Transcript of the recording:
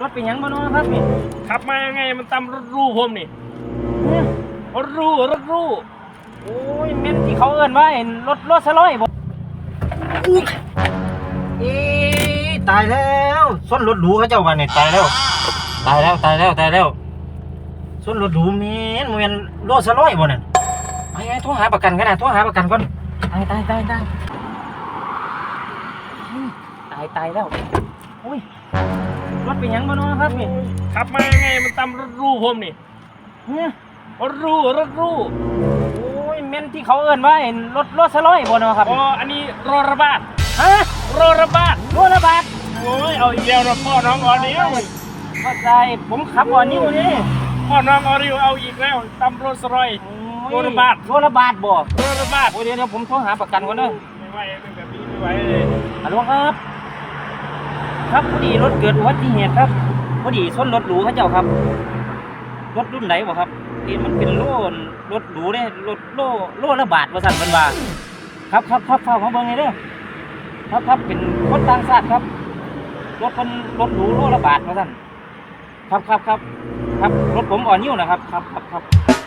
รถเป็นหยังบ่เนาะครับนี่ขับมายังไงมันตำรถรูผมนี่เนี่ยรถรูรถรูโอ้ยแม่นที่เขาเอิ้นว่าไอ้รถรถสลอยบ่อุ๊ยอีตายแล้วส้นรถหรูเขาเจ้าว่านี่ตายแล้ว ตายแล้วตายแล้วตายแล้วส้นรถหรูแม่นบ่แม่นรถสลอยบ่นั่นไปไปโทรหาประกันกันนะโทรหาประกันก่อนตายตายตายตายอืมตายตายแล้วอุ้ย รถเป็นหยังบ่เนาะครับนี่ขับมายังไงมันตำรถรูผมนี่เนี่ยรถรูรถรูโอ้ยแม่นที่เขาเอิ้นว่าไอ้รถรถสลอยบ่เนาะครับอ๋ออันนี้รถระบาดฮะรถระบาดรถระบาดโอ้ยเอาอีกแล้วนะพ่อน้องออริวเข้าใจผมขับอ่อนนิ้วนี่พ่อน้องออริวเอาอีกแล้วตำรถสลอยรถระบาดรถระบาดบ่รถระบาดโอ้ยเดี๋ยวเดี๋ยวผมโทรหาประกันก่อนเด้อไม่ไหวเป็นแบบนี้ไม่ไหวเลยฮัลโหลครับ ครับพอดีรถเกิดอุบัติเหตุครับพอดีชนรถหรูเขาเจ้าครับ รถรุ่นไหนบ่ครับที่มันเป็นโล่รถหรูเด้รถโล่โล่ระบาดว่าสั่นเพิ่นว่าครับครับครับฟ้ามาเบิ่งให้เด้อครับครับเป็นคนต่างชาติครับ รถเพิ่นรถหรูโล่ระบาดว่าสั่นครับครับครับครับรถผมอ่อนนิ้วนะครับ ครับครับครับ